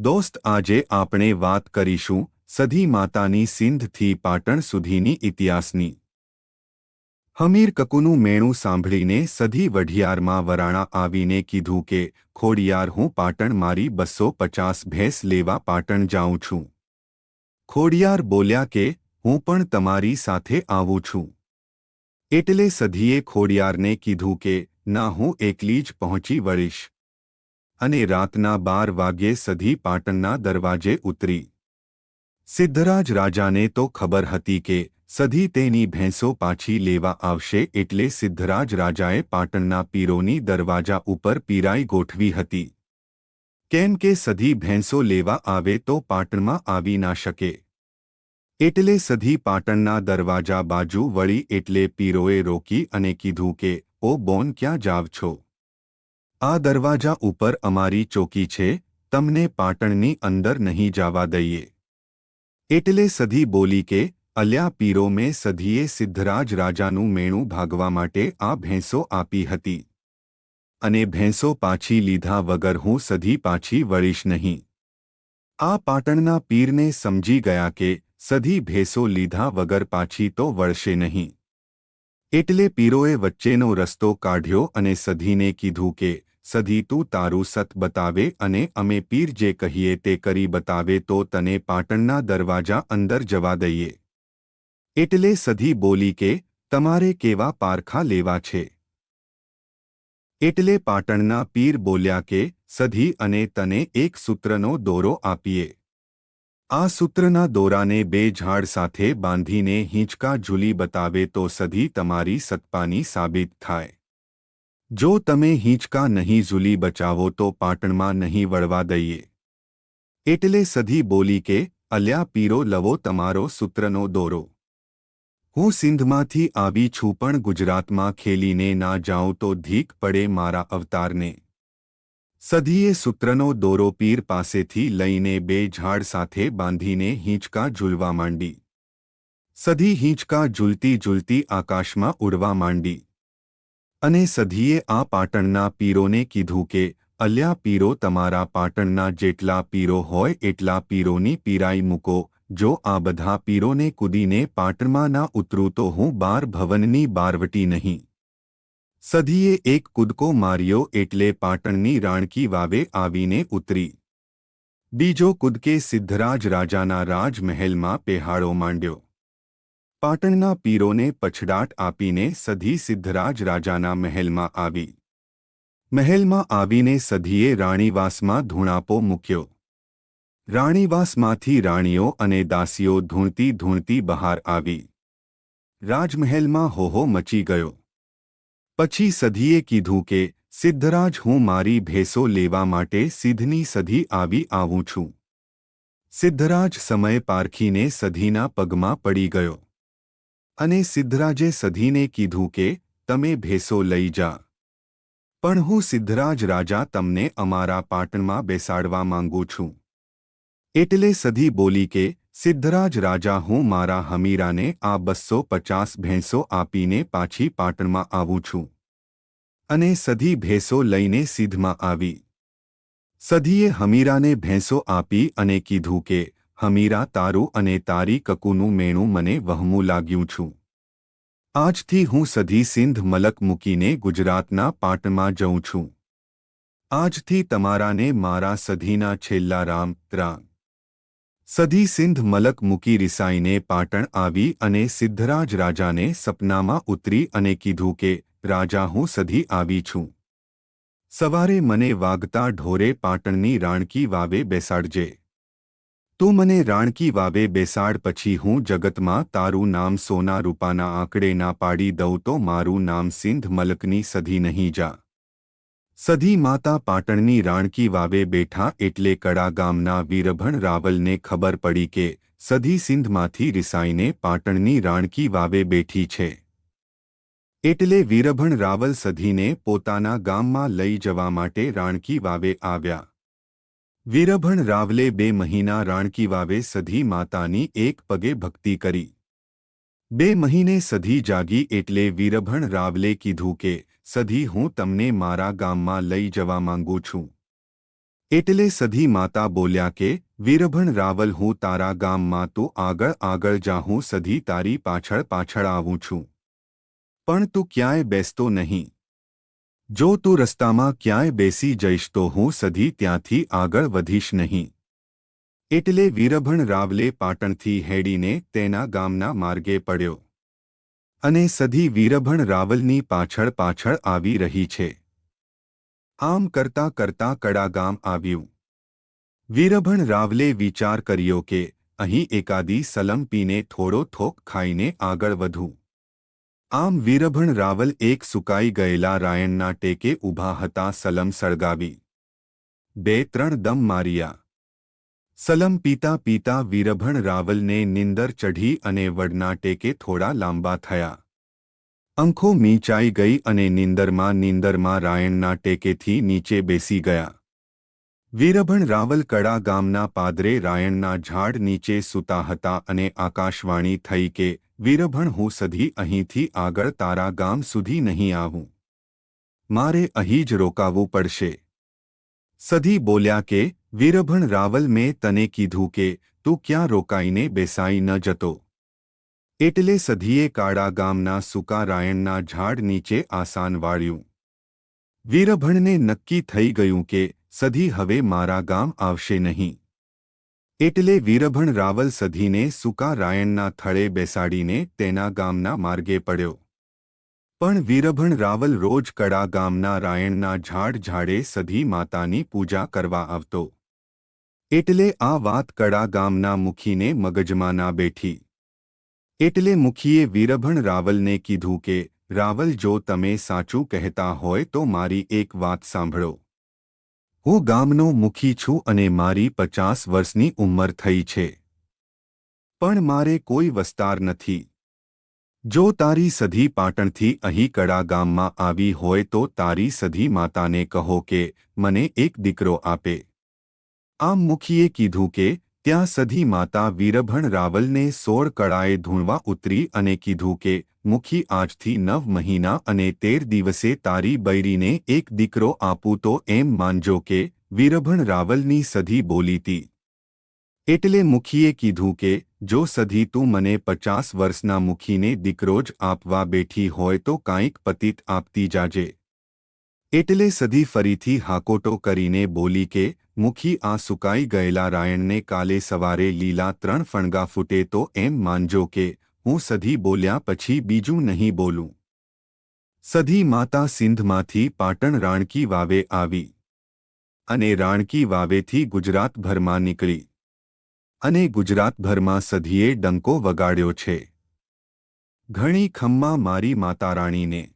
દોસ્ત, આજે આપણે વાત કરીશું સધી માતાની સિંધથી પાટણ સુધીની ઇતિહાસની. હમીર કકુનું મેણું સાંભળીને સધી વઢિયારમાં વરાણા આવીને કીધું કે, ખોડિયાર, હું પાટણ મારી બસો પચાસ ભેંસ લેવા પાટણ જાઉં છું. ખોડિયાર બોલ્યા કે, હું પણ તમારી સાથે આવું છું. એટલે સધીએ ખોડિયારને કીધું કે, ના, હું એકલી જ પહોંચી વળીશ. અને રાતના બાર વાગ્યે સધી પાટણના દરવાજે ઉતરી. સિદ્ધરાજ રાજાને તો ખબર હતી કે સધી તેની ભેંસો પાછી લેવા આવશે એટલે સિદ્ધરાજ રાજાએ પાટણના પીરોની દરવાજા ઉપર પીરાઈ ગોઠવી હતી. કેમ કે સધી ભેંસો લેવા આવે તો પાટણમાં આવી ના શકે. એટલે સધી પાટણના દરવાજા બાજુ વળી એટલે પીરોએ રોકી અને કીધું કે, ઓ બોન, ક્યાં જાવ છો? આ દરવાજા ઉપર અમારી ચોકી છે, તમને પાટણની અંદર નહીં જવા દઈએ. એટલે સધી બોલી કે, અલ્યા પીરો મેં સધીએ સિદ્ધરાજ રાજાનું મેણું ભાગવા માટે આ ભેંસો આપી હતી. અને ભેંસો પાછી લીધા વગર હું સધી પાછી વળીશ નહીં. આ પાટણના પીરને સમજી ગયા કે, સધી ભેંસો લીધા વગર પાછી તો વળશે નહીં. એટલે પીરોએ વચ્ચેનો રસ્તો કાઢ્યો અને સધીને કીધું કે સધી તું તારું સત બતાવે અને અમે પીર જે કહીએ તે કરી બતાવે તો તને પાટણના દરવાજા અંદર જવા દઈએ એટલે સધી બોલી કે તમારે કેવા પારખા લેવા છે એટલે પાટણના પીર બોલ્યા કે સધી અને તને એક સૂત્રનો દોરો આપીએ આ સૂત્રના દોરાને બે ઝાડ સાથે બાંધીને હિંચકા ઝૂલી બતાવે તો સધી તમારી સત્પાની સાબિત થાય જો તમે હિંચકા નહીં ઝૂલી બચાવો તો પાટણમાં નહીં વળવા દઈએ. એટલે સધી બોલી કે, અલ્યા પીરો લવો તમારો સૂત્રનો દોરો. હું સિંધમાંથી આવી છું પણ ગુજરાતમાં ખેલીને ના જાઉં તો ધીક પડે મારા અવતારને. સધીએ સૂત્રનો દોરો પીર પાસેથી લઈને બે ઝાડ સાથે બાંધીને હિંચકા ઝૂલવા માંડી. સધી હિંચકા ઝૂલતી ઝૂલતી આકાશમાં ઉડવા માંડી. અને સધીએ આ પાટણના પીરોને કીધું કે, અલ્યા પીરો તમારા પાટણના જેટલા પીરો હોય એટલા પીરોની પીરાઈ મૂકો, જો આ બધા પીરોને કૂદીને પાટણમાં ના ઉતરું તો હું બાર ભવનની બારવટી નહીં. સધીએ એક કૂદકો માર્યો એટલે પાટણની રાણકી વાવે આવીને ઉતરી. બીજો કૂદકે સિદ્ધરાજ રાજાના રાજમહેલમાં પેહાડો માંડ્યો. પાટણના પીરોને પછડાટ આપીને સધી સિદ્ધરાજ રાજાના મહેલમાં આવી. મહેલમાં આવીને સધીએ રાણીવાસમાં ધૂણાપો મૂક્યો. રાણીવાસમાંથી રાણીઓ અને દાસીઓ ધૂણતી ધૂણતી બહાર આવી. રાજમહેલમાં હોહો મચી ગયો. પછી સધીએ કીધું કે, સિદ્ધરાજ, હું મારી ભેંસો લેવા માટે સિદ્ધની સધી આવી આવું છું. સિદ્ધરાજ સમય પારખીને સધીના પગમાં પડી ગયો. અને સિદ્ધરાજે સધીને કીધું કે, તમે ભેસો લઈ જા. પણ હું સિદ્ધરાજ રાજા તમને અમારા પાટણમાં બેસાડવા માંગુ છું. એટલે સધી બોલી કે, સિદ્ધરાજ રાજા, હું મારા હમીરાને આ બસો પચાસ ભેંસો આપીને પાછી પાટણમાં આવું છું. અને સધી ભેંસો લઈને સિદ્ધમાં આવી. સધીએ હમીરાને ભેંસો આપી અને કીધું કે હમીરા, તારું અને તારી કકુનું મેણું મને વહમું લાગ્યું છું. આજથી હું સધી સિંધ મલક મૂકીને ગુજરાતના પાટણમાં જઉં છું. આજથી તમારાને મારા સધીના છેલ્લા રામ, ત્રાંગ. સધી સિંધ મલક મૂકી રિસાઈને પાટણ આવી અને સિદ્ધરાજ રાજાને સપનામાં ઉતરી અને કીધું કે, રાજા, હું સધી આવી છું. સવારે મને વાગતા ઢોરે પાટણની રાણકી વાવે બેસાડજે. તું મને રાણકી વાવે બેસાડ પછી હું જગતમાં તારું નામ સોના રૂપાના આંકડે ના પાડી દઉં તો મારું નામ સિંધ મલકની સધી નહીં જા. સધી માતા પાટણની રાણકી વાવે બેઠા એટલે કડા ગામના વીરભણ રાવલને ખબર પડી કે સધી સિંધમાંથી રિસાઈને પાટણની રાણકી વાવે બેઠી છે. એટલે વીરભણ રાવલ સધીને પોતાના ગામમાં લઈ જવા માટે રાણકી વાવે આવ્યા. વીરભણ રાવલે બે મહિના રાણકી વાવે સધી માતાની એક પગે ભક્તિ કરી. બે મહિને સધી જાગી એટલે વીરભણ રાવલે કીધું કે, સધી, હું તમને મારા ગામમાં લઈ જવા માંગુ છું. એટલે સધી માતા બોલ્યા કે, વીરભણ રાવલ, હું તારા ગામમાં તું આગળ આગળ જા સધી તારી પાછળ પાછળ આવું છું. પણ તું ક્યાંય બેસતો નહીં. જો તું રસ્તામાં ક્યાંય બેસી જઈશ તો હું સધી ત્યાંથી આગળ વધીશ નહીં. એટલે વીરભણ રાવલે પાટણથી હેડીને તેના ગામના માર્ગે પડ્યો. અને સધી વીરભણ રાવલની પાછળ પાછળ આવી રહી છે. આમ કરતા કરતા કડા ગામ આવ્યું. વીરભણ રાવલે વિચાર કર્યો કે અહીં એકાદી સલમ પીને થોડો થોક ખાઈને આગળ વધું. આમ વીરભણ રાવલ એક સુકાઈ ગયેલા રાયણના ટેકે ઊભા હતા સલમ સળગાવી. બે ત્રણ દમ માર્યા. સલમ પીતા પીતા વીરભણ રાવલને નિંદર ચઢી અને વડના ટેકે થોડા લાંબા થયા. અંખો મીંચાઈ ગઈ અને નિંદરમાં નિંદરમાં રાયણના ટેકેથી નીચે બેસી ગયા. વીરભણ રાવલ કડા ગામના પાદરે રાયણના ઝાડ નીચે સૂતા હતા અને આકાશવાણી થઈ કે, વીરભણ, હું સધી અહીંથી આગળ તારા ગામ સુધી નહીં આવું. મારે અહીં જ રોકાવું પડશે. સધી બોલ્યા કે, વીરભણ રાવલ, મેં તને કીધું કે, તું ક્યાં રોકાઈને બેસાઈ ન જતો. એટલે સધીએ કાળા ગામના સૂકા રાયણના ઝાડ નીચે આસાન વાળ્યું. વીરભણને નક્કી થઈ ગયું કે સધી હવે મારા ગામ આવશે નહીં. એટલે વીરભણ રાવલ સધીને સુકા રાયણના થળે બેસાડીને તેના ગામના માર્ગે પડ્યો. પણ વીરભણ રાવલ રોજ કડા ગામના રાયણના ઝાડ ઝાડે સધી માતાની પૂજા કરવા આવતો. એટલે આ વાત કડા ગામના મુખીને મગજમાં ના બેઠી. એટલે મુખીએ વીરભણ રાવલને કીધું કે, રાવલ જો તમે સાચું કહેતા હોય તો મારી એક વાત સાંભળો. હું ગામનો મુખી છું અને મારી પચાસ વર્ષની ઉંમર થઈ છે. પણ મારે કોઈ વસ્તાર નથી. જો તારી સધી પાટણથી અહીં કડા ગામમાં આવી હોય તો તારી સધી માતાને કહો કે, મને એક દીકરો આપે. આમ મુખીએ કીધું કે ત્યાં સધી માતા વીરભણ રાવલને સોળ કળાએ ધૂણવા ઉતરી અને કીધું કે, મુખી, આજથી નવ મહિના અને તેર દિવસે તારી બૈરીને એક દીકરો આપું તો એમ માનજો કે, વીરભણ રાવલની સધી બોલીતી. એટલે મુખીએ કીધું કે, જો સધી તું મને પચાસ વર્ષના મુખીને દીકરો જ આપવા બેઠી હોય તો કાંઈક પતિત આપતી જાજે. એટલે સધી ફરીથી હાકોટો કરીને બોલી કે, મુખી આ સુકાઈ ગયેલા રાયણને કાલે સવારે લીલા ત્રણ ફણગા ફૂટે તો એમ માનજો કે, હું સધી બોલ્યા પછી બીજું નહીં બોલું. સધી માતા સિંધમાંથી પાટણ રાણકી વાવે આવી અને રાણકી વાવેથી ગુજરાતભરમાં નીકળી અને ગુજરાતભરમાં સધીએ ડંકો વગાડ્યો છે. ઘણી ખમ્મા મારી માતા રાણીને